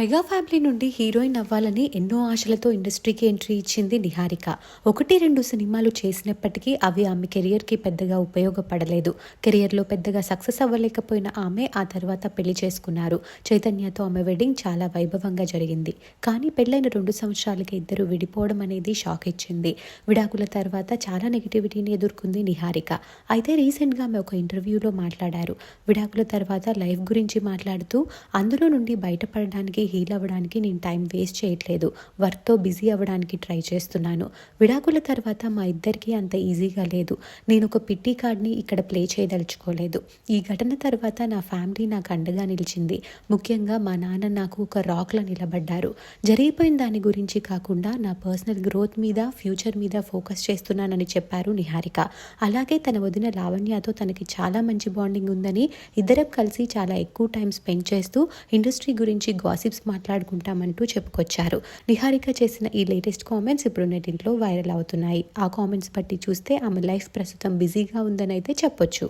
Mega family నుండి heroine అవ్వాలని ఎన్నో ఆశలతో ఇండస్ట్రీకి ఎంట్రీ ఇచ్చింది నిహారిక. ఒకటి రెండు సినిమాలు చేసినప్పటికీ అవి ఆమె కెరియర్కి పెద్దగా ఉపయోగపడలేదు. కెరియర్లో పెద్దగా సక్సెస్ అవ్వలేకపోయిన ఆమె ఆ తర్వాత పెళ్ళి చేసుకున్నారు. చైతన్యతో ఆమె వెడ్డింగ్ చాలా వైభవంగా జరిగింది. కానీ పెళ్ళైన రెండు సంవత్సరాలకి ఇద్దరు విడిపోవడం అనేది షాక్ ఇచ్చింది. విడాకుల తర్వాత చాలా నెగిటివిటీని ఎదుర్కొంది నిహారిక. అయితే రీసెంట్గా ఆమె ఒక ఇంటర్వ్యూలో మాట్లాడారు. విడాకుల తర్వాత లైఫ్ గురించి మాట్లాడుతూ అందులో నుండి బయటపడడానికి హీల్ అవ్వడానికి నేను టైం వేస్ట్ చేయట్లేదు. వర్క్తో బిజీ అవ్వడానికి ట్రై చేస్తున్నాను. విడాకుల తర్వాత మా ఇద్దరికీ అంత ఈజీగా లేదు. నేను ఒక పిట్టి కార్డ్ని ఇక్కడ ప్లే చేయదలుచుకోలేదు. ఈ ఘటన తర్వాత నా ఫ్యామిలీ నాకు అండగా నిలిచింది. ముఖ్యంగా మా నాన్న నాకు ఒక రాక్లో నిలబడ్డారు. జరిగిపోయిన దాని గురించి కాకుండా నా పర్సనల్ గ్రోత్ మీద ఫ్యూచర్ మీద ఫోకస్ చేస్తున్నానని చెప్పారు నిహారిక. అలాగే తన వదిన లావణ్యతో తనకి చాలా మంచి బాండింగ్ ఉందని ఇద్దరం కలిసి చాలా ఎక్కువ టైం స్పెండ్ చేస్తూ ఇండస్ట్రీ గురించి గాసిప్స్ మాట్లాడుకుంటామంటూ చెప్పుకొచ్చారు. నిహారిక చేసిన ఈ లేటెస్ట్ కామెంట్స్ ఇప్పుడు నెటింట్లో వైరల్ అవుతున్నాయి. ఆ కామెంట్స్ బట్టి చూస్తే ఆమె లైఫ్ ప్రస్తుతం బిజీగా ఉందని అయితే చెప్పొచ్చు.